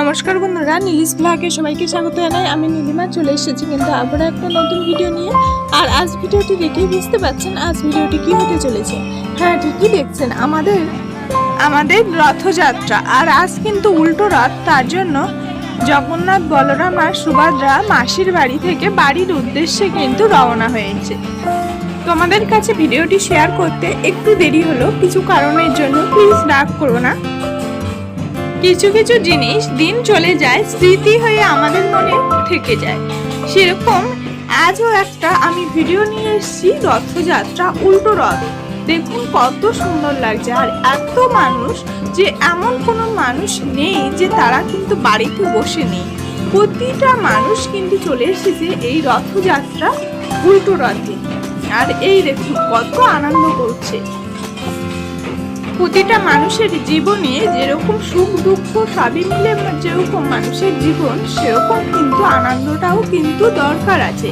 নমস্কার বন্ধুরা, নীলিশ ব্লগে সবাইকে স্বাগত জানাই। আমি নীলিমা, চলে এসেছি কিন্তু আবার একটা নতুন ভিডিও নিয়ে। আর আজ ভিডিওটি দেখেই বুঝতে পারছেন আজ ভিডিওটি কি হতে চলেছে। হ্যাঁ ঠিকই দেখছেন, আমাদের আমাদের রথযাত্রা। আর আজ কিন্তু উল্টো রথ, তার জন্য জগন্নাথ, বলরাম আর সুভদ্রা মাসির বাড়ি থেকে বাড়ির উদ্দেশ্যে কিন্তু রওনা হয়েছে। তোমাদের কাছে ভিডিওটি শেয়ার করতে একটু দেরি হলো কিছু কারণের জন্য প্লিজ রাগ করো না। কিছু কিছু জিনিস দিন চলে যায়, স্মৃতি হয়ে আমাদের মনে থেকে যায়। সেরকম আজও একটা আমি ভিডিও নিয়ে এসেছি, রথযাত্রা, উল্টো রথ। দেখুন কত সুন্দর লাগছে। আর এত মানুষ যে এমন কোনো মানুষ নেই যে তারা কিন্তু বাড়িতে বসে নেই। প্রতিটা মানুষ কিন্তু চলে এসেছে এই রথযাত্রা, উল্টো রথে। আর এই দেখুন কত আনন্দ করছে। প্রতিটা মানুষের জীবনে যেরকম সুখ, দুঃখ সবই মিলে যেরকম মানুষের জীবন, সেরকম কিন্তু আনন্দটাও কিন্তু দরকার আছে।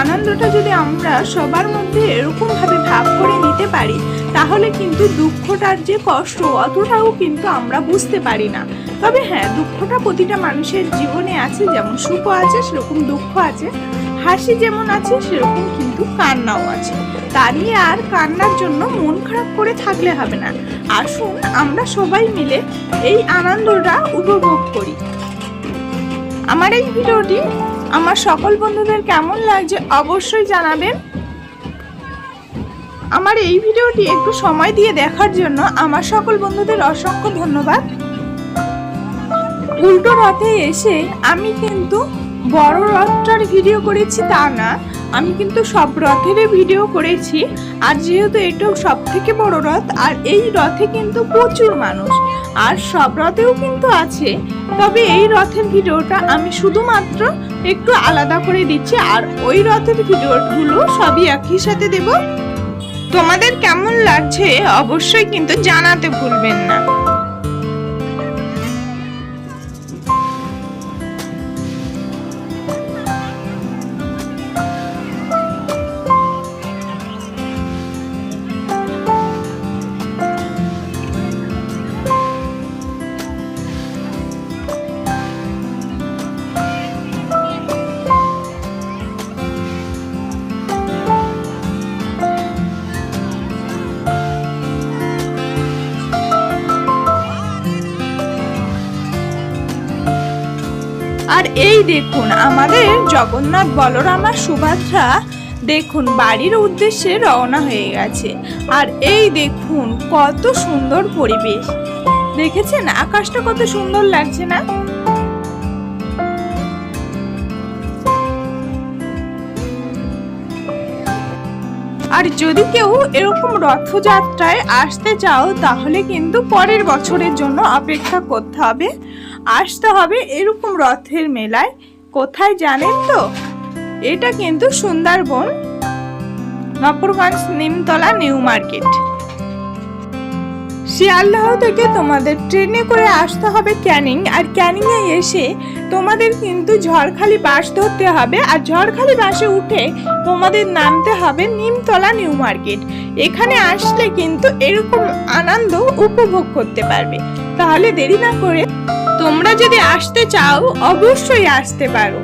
আনন্দটা যদি আমরা সবার মধ্যে এরকমভাবে ভাগ করে নিতে পারি, তাহলে কিন্তু দুঃখটার যে কষ্ট, অতটাও কিন্তু আমরা বুঝতে পারি না। তবে হ্যাঁ দুঃখটা প্রতিটা মানুষের জীবনে আছে, যেমন সুখও আছে, সেরকম দুঃখ আছে। হাসি যেমন আছে, সেরকম কিন্তু কান্নাও আছে। দাঁড়িয়ে আর কান্নার জন্য মন খারাপ করে থাকলে হবে না। আসুন আমরা সবাই মিলে এই আনন্দটা উপভোগ করি। আমার এই ভিডিওটি আমার সকল বন্ধুদের কেমন লাগছে অবশ্যই জানাবেন। আমার এই ভিডিওটি একটু সময় দিয়ে দেখার জন্য আমার সকল বন্ধুদের অসংখ্য ধন্যবাদ। উল্টো রথে এসে আমি কিন্তু বড় রথটার ভিডিও করেছি তা না, আমি কিন্তু সব রথেরই ভিডিও করেছি। আর যেহেতু এটাও সব থেকে বড় রথ, আর এই রথে কিন্তু প্রচুর মানুষ, আর সব রথেও কিন্তু আছে। তবে এই রথের ভিডিওটা আমি শুধুমাত্র একটু আলাদা করে দিচ্ছি, আর ওই রথের ভিডিওগুলো সবই একই সাথে দেব। তোমাদের কেমন লাগছে অবশ্যই কিন্তু জানাতে ভুলবেন না। আর এই দেখুন, আমাদের জগন্নাথ বলরাম আর সুভদ্রা দেখুন, বাড়ির উদ্দেশ্যে রওনা হয়ে গেছে। আর এই দেখুন, কত সুন্দর পরিবেশ। দেখেছেন? আকাশটা কত সুন্দর লাগছে না? আর যদি কেউ এরকম রথযাত্রায় আসতে চাও, তাহলে কিন্তু পরের বছরের জন্য অপেক্ষা করতে হবে। আসতে হবে এরকম রথের মেলায়। কোথায় জানেন তো? এটা কিন্তু সুন্দরবন নপুরগঞ্জ নিমতলা নিউ মার্কেট। শিয়ালদহ থেকে তোমাদের ট্রেনে করে আসতে হবে ক্যানিং, আর ক্যানিংয়ে এসে তোমাদের কিন্তু ঝড়খালি বাস ধরতে হবে, আর ঝড়খালি বাসে উঠে তোমাদের নামতে হবে নিমতলা নিউ মার্কেট। এখানে আসলে কিন্তু এরকম আনন্দ উপভোগ করতে পারবে। তাহলে দেরি না করে তোমরা যদি আসতে চাও অবশ্যই আসতে পারো।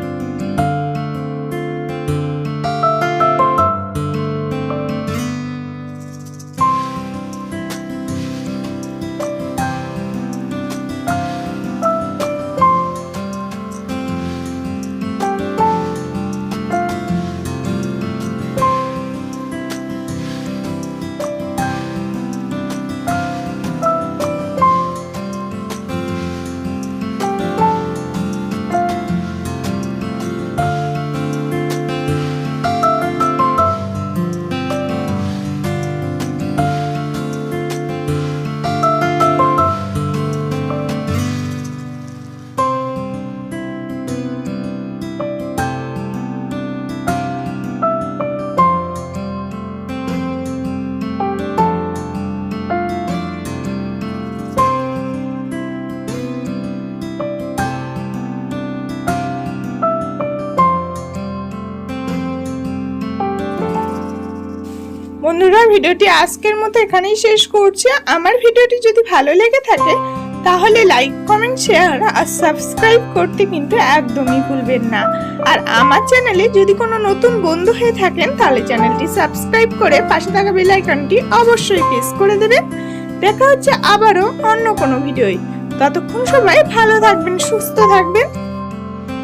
বন্ধুরা, ভিডিওটি আজকের মতো এখানেই শেষ করছি। আমার ভিডিওটি যদি ভালো লেগে থাকে, তাহলে লাইক কমেন্ট শেয়ার আর সাবস্ক্রাইব করতে কিন্তু একদমই ভুলবেন না। আর আমার চ্যানেলে যদি কোনো নতুন বন্ধু হয়ে থাকেন, তাহলে চ্যানেলটি সাবস্ক্রাইব করে পাশে থাকা বেল আইকনটি অবশ্যই প্রেস করে দেবেন। দেখা হচ্ছে আবারও অন্য কোনো ভিডিওয়। ততক্ষণ সবাই ভালো থাকবেন, সুস্থ থাকবেন।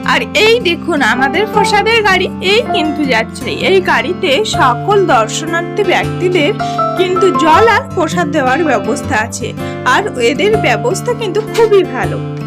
আর এই দেখুন আমাদের প্রসাদের গাড়ি, এই কিন্তু যাচ্ছে। এই গাড়িতে সকল দর্শনার্থী ব্যক্তিদের কিন্তু জল আর প্রসাদ দেওয়ার ব্যবস্থা আছে। আর এদের ব্যবস্থা কিন্তু খুবই ভালো।